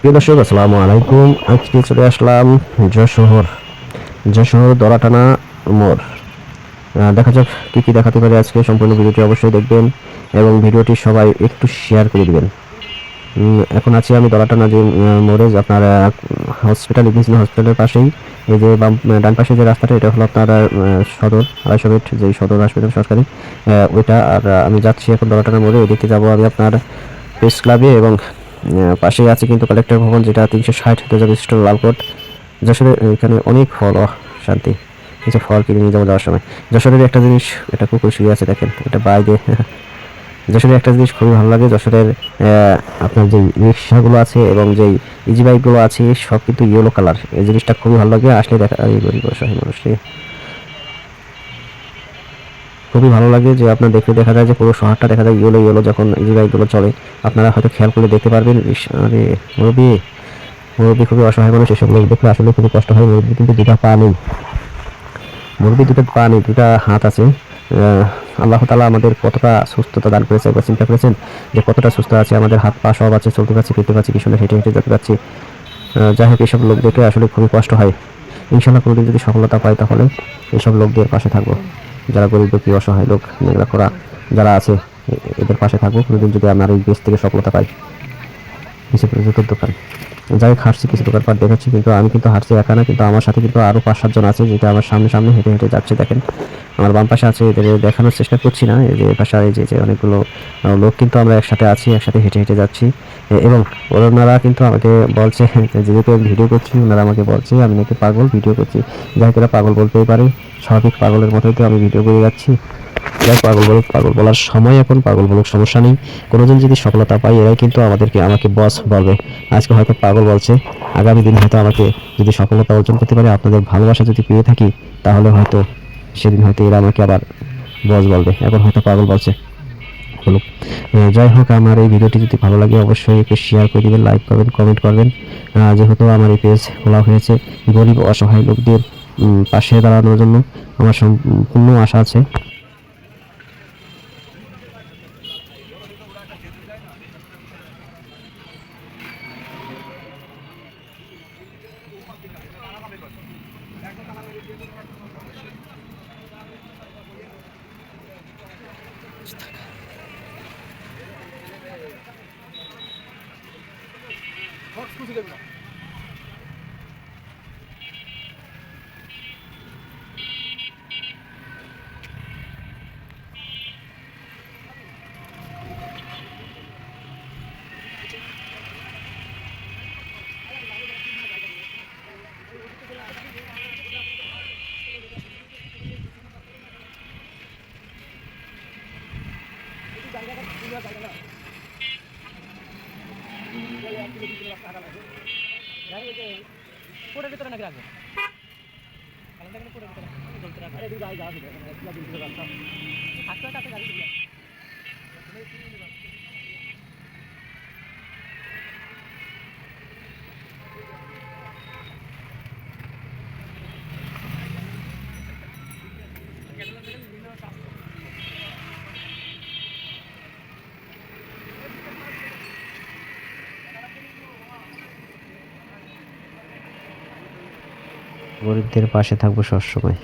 প্রিয় দর্শক, আসসালামু আলাইকুম। আজকে চলে আসলাম যশোর যশোর দরাটানা মোড়। দেখা যাক কী কী দেখাতে পারে আজকে। সম্পূর্ণ ভিডিওটি অবশ্যই দেখবেন এবং ভিডিওটি সবাই একটু শেয়ার করে দিবেন। এখন আছি আমি দরাটানা যে মোড়ে আপনার হসপিটাল ইগনিশন হসপিটালের পাশেই। এই যে বাম ডান পাশে যে রাস্তাটা, এটা হলো আপনার সদর, আড়াইশো ফিট যে সদর হসপিটাল সরকারি। ওইটা, আর আমি যাচ্ছি এখন দরাটানা মোড়ে। ওই দিকে যাব আমি আপনার প্রেস ক্লাবে এবং পাশেই আছে কিন্তু কালেক্টর ভবন, যেটা তিনশো ষাট হাজার বিশিষ্ট লালকোট যশোরে এখানে অনেক ফল শান্তি। কিছু ফল কিনে নিয়ে যাব যাওয়ার সময়। যশোরের একটা জিনিস এটা কুকুর শুয়ে আছে, দেখেন, এটা বাইরে। যশোরের একটা জিনিস খুবই ভালো লাগে, যশোরের আপনার যেই রিক্সাগুলো আছে এবং যেই ইজি বাইকগুলো আছে, সব কিন্তু ইয়েলো কালার এই জিনিসটা খুবই ভালো লাগে, আসলে দেখা, এই গরিব মানুষকে খুবই ভালো লাগে যে আপনার দেখলে দেখা যায় যে পুরো শহরটা দেখা যায় ইয়েলো ইয়েলো যখন ইজি বাইকগুলো চলে। আপনারা হয়তো খেয়াল করলে দেখতে পারবেন আরে, মুরব্বী মুরব্বী খুবই অসহায় মানুষ, এসব লোক দেখলে আসলে খুবই কষ্ট হয়। মুরব্বী কিন্তু দুটা পা নেই। মুরব্বী দুটো পা নেই, দুটা হাত আছে। আল্লাহ তালা আমাদের কতটা সুস্থতা দান করেছে, একবার চিন্তা করেছেন যে কতটা সুস্থ আছে, আমাদের হাত পা সব আছে, চলতে পারছি, ফিরতে পারছি সুন্দর হেঁটে হেঁটে যেতে পারছি। যাই হোক এইসব লোক দেখে আসলে খুবই কষ্ট হয়। ইনশাল্লাহ কোনোদিন যদি সফলতা পাই তাহলে এইসব লোকদের পাশে থাকব। যারা গরিব দুঃখী অসহায় লোক নেংরা করা যারা আছে, এদের পাশে থাকব। কোনোদিন যদি আপনার এই দেশ থেকে সফলতা পাই কিছু জুতোর দোকান যাই হাঁটছি কিছু দোকানপাট দেখাচ্ছি, কিন্তু আমি কিন্তু হাঁটছি একা না, কিন্তু আমার সাথে কিন্তু আরও পাঁচ সাতজন আছে, যেটা আমার সামনে সামনে হেঁটে হেঁটে যাচ্ছে, দেখেন। আমার বাম পাশে আছে এদের দেখানোর চেষ্টা করছি না। এই যে পাশে এই যে অনেকগুলো লোক কিন্তু আমরা একসাথে আছি, একসাথে হেঁটে হেঁটে যাচ্ছি। এবং ওনারা কিন্তু আমাকে বলছে, যেহেতু ভিডিও করছি, ওনারা আমাকে বলছে, আমি নাকি পাগল, ভিডিও করছি। যাই এরা পাগল বলতেই পারে। স্বাভাবিক পাগলের মতোই তো আমি ভিডিও করে যাচ্ছি। যাই পাগল বলুক, পাগল বলার সময় এখন, পাগল বলুক সমস্যা নেই। কোনোদিন যদি সফলতা পাই এরাই কিন্তু আমাদেরকে, আমাকে বস বলবে। আজকে হয়তো পাগল বলছে, আগামী দিন হয়তো আমাকে যদি সফলতা অর্জন করতে পারে, আপনাদের ভালোবাসা যদি পেয়ে থাকি, তাহলে হয়তো সেদিন হয়তো এরা আমাকে আবার বস বলবে। এখন হয়তো পাগল বলছে। বলুক যাই হোক, আমার এই ভিডিওটি যদি ভালো লাগে, অবশ্যই একটু শেয়ার করে দিবেন লাইক করবেন কমেন্ট করবেন। যেহেতু আমার এই পেজ খোলা হয়েছে গরিব অসহায় লোকদের পাশে দাঁড়ানোর জন্য আমার সম্পূর্ণ আশা আছে। নাকি রাখবে কালারটা কিন্তু কোটের ভিতরে জ্বলতে রাখবে আরে দুই গাড়ি যাওয়া দিবে এগুলা দিন দিবে গাড়ি থাকতে তাতে গাড়ি গরিবদের পাশে থাকব সবসময়।